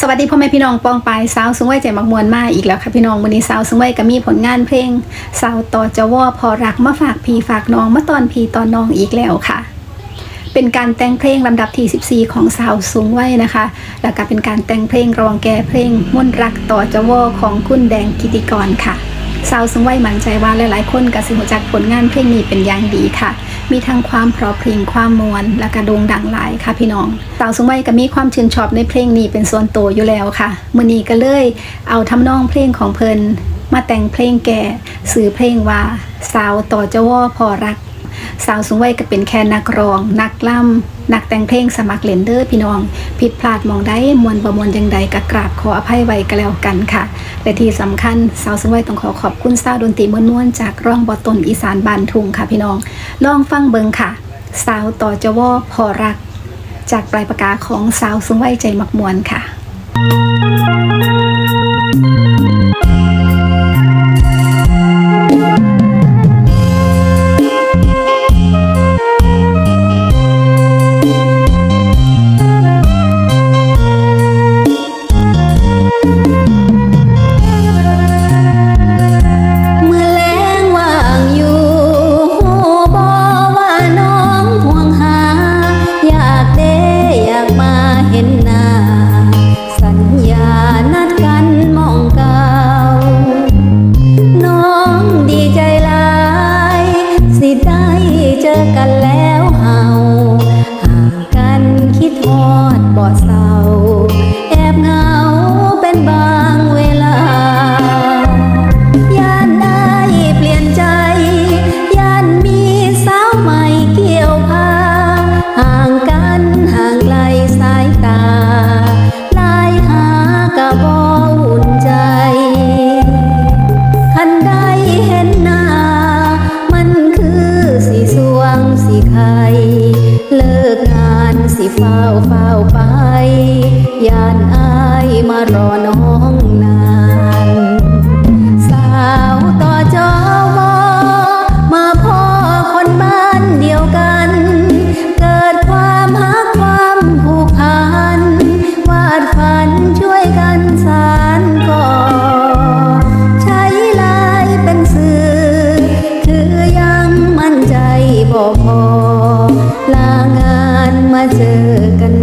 สวัสดีพ่อแม่พี่น้องปองปายสาวสูงวัยใจมักมวลมาอีกแล้วค่ะพี่น้องวันนี้สาวสูงวัยก็มีผลงานเพลงสาวต่อจวอพอรักมาฝากพีฝากน้องมาตอนพีตอนน้องอีกแล้วค่ะ เป็นการแต่งเพลงลำดับที่14 ของสาวสูงวัยนะคะ แล้วก็เป็นการแต่งเพลงรองแก่เพลงมุ่นรักต่อจวอของคุณแดงกิติกรค่ะสาวสูงวัยมั่นใจว่าหลายๆ คนก็สิรู้จักผลงานเพลงนี้เป็นอย่างดีค่ะ มีทั้งความเพราะเพลงความมวลและกระโด่งดังหลายค่ะพี่น้องสาวสูงวัยก็มีความชื่นชอบในเพลงนี้เป็นส่วนตัวอยู่แล้วค่ะมื่อนี้ก็เลยเอาทำนองเพลงของเพลินมาแต่งเพลงแก่สื่อเพลงว่าสาวต่อเจ้าว่อพอรัก สาวสูงวัยก็เป็นแค่นักร้อง นักล่ำ นักแต่งเพลงสมัครเลนเด้อพี่น้อง ผิดพลาดมองได้มวลประมวลยังใดก็กราบขออภัยไว้ก็แล้วกันค่ะ และที่สำคัญสาวสูงวัยต้องขอขอบคุณสาวดนตรีม้วนๆจากร่องบอตนอีสานบานทุงค่ะพี่น้อง ลองฟังเบิงค่ะ สาวต่อเจาวอพอรัก จากปลายปากกาของสาวสูงวัยใจมักมวนค่ะเเศร้า แอบเหงาเป็นบางเวลา ย่านได้เปลี่ยนใจ ย่านมีสาวใหม่เกี่ยวพา ห่างกันห่างไกลสายตาลายหากะบออุ่นใจ คันได้เห็นหน้า มันคือสีสวงสีไข่เลิกงานสิเฝ้าเฝ้าไป ยานอายมารอน้องนาน สาวต่อจอวอมาพ่อคนบ้านเดียวกัน เกิดความหักความผูกพัน วาดฝันช่วยกันสานก่อ ใช้ลายเป็นสื่อ คือยังมั่นใจบ่พอลางานมาเจอกัน